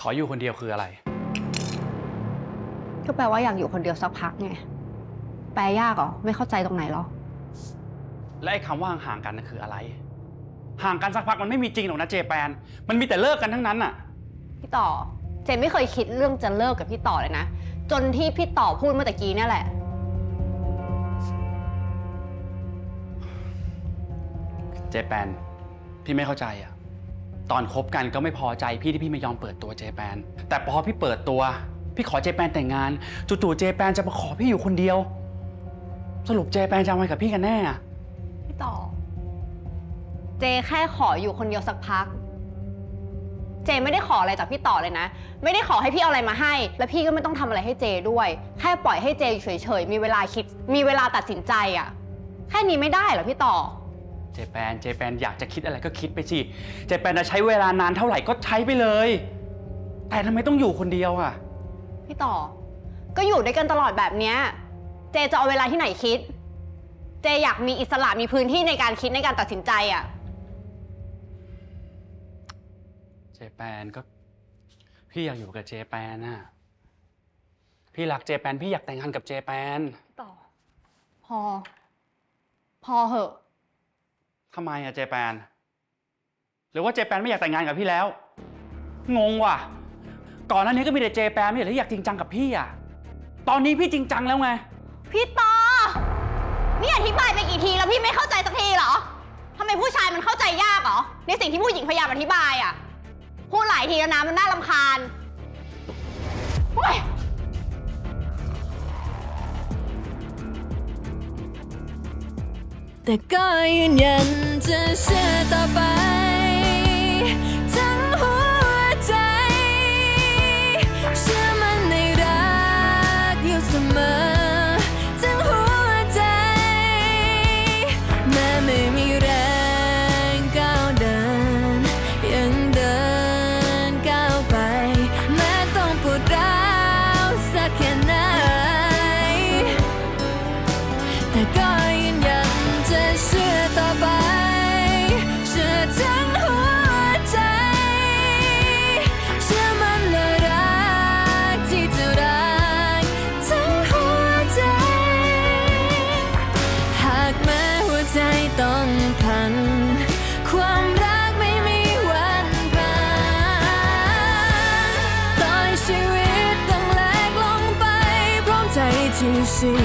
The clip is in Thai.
ขออยู่คนเดียวคืออะไร ก็แปลว่าอยากอยู่คนเดียวสักพักไง แปลยากเหรอ ไม่เข้าใจตรงไหนหรอ และไอ้คำว่าห่างๆกันนั่นคืออะไร ห่างกันสักพักมันไม่มีจริงหรอกนะเจแปน มันมีแต่เลิกกันทั้งนั้นน่ะ พี่ต่อ เจนไม่เคยคิดเรื่องจะเลิกกับพี่ต่อเลยนะ จนที่พี่ต่อพูดเมื่อตะกี้เนี่ยแหละ เจแปน พี่ไม่เข้าใจอะ ตอนคบกันก็ไม่พอใจพี่ที่พี่ไม่ยอมเปิดตัวเจแปน แต่พอพี่เปิดตัว พี่ขอเจแปนแต่งงานจู่ๆเจแปนจะมาขอพี่อยู่คนเดียว สรุปเจแปนจะเอาไงกับพี่กันแน่อะพี่ต่อ เจแค่ขออยู่คนเดียวสักพัก เจไม่ได้ขออะไรจากพี่ต่อเลยนะ ไม่ได้ขอให้พี่เอาอะไรมาให้ และพี่ก็ไม่ต้องทำอะไรให้เจด้วย แค่ปล่อยให้เจอยู่เฉยๆ มีเวลาคิด มีเวลาตัดสินใจอะแค่นี้ไม่ได้เหรอพี่ต่อ จแปนเจแปนอยากจะคิดอะไรก็คิดไปสิ เจแปนจะใช้เวลานานเท่าไหร่ก็ใช้ไปเลย แต่ทำไมต้องอยู่คนเดียวอะพี่ต่อ ก็อยู่ด้วยกันตลอดแบบเนี้ยเจจะเอาเวลาที่ไหนคิด เจอยากมีอิสระมีพื้นที่ในการคิดในการตัดสินใจอะเจแปนก็ พี่อยากอยู่กับเจแปนน่ะ พี่รักเจแปนพี่อยากแต่งงานกับเจแปนต่อ พอ พอเหอะทำไมอะเจแปน หรือว่าเจแปนไม่อยากแต่งงานกับพี่แล้ว งงว่ะ ก่อนหน้านี้ก็มีแต่เจแปนไม่ใช่เหรอที่อยากจริงจังกับพี่อะตอนนี้พี่จริงจังแล้วไง พี่ต่อนี่อธิบายไปกี่ทีแล้วพี่ไม่เข้าใจสักทีเหรอทำไมผู้ชายมันเข้าใจยากเหรอ ในสิ่งที่ผู้หญิงพยายามอธิบายอะพูดหลายทีแล้วนะมันน่ารำคาญเฮ้ย แต่ก็ยืนยันจะเชื่อต่อไป ต้องพัน ความรักไม่มีวันผ่านต่อยชีวิตต้องแลกลงไป พร้อมใจที่เชื่อ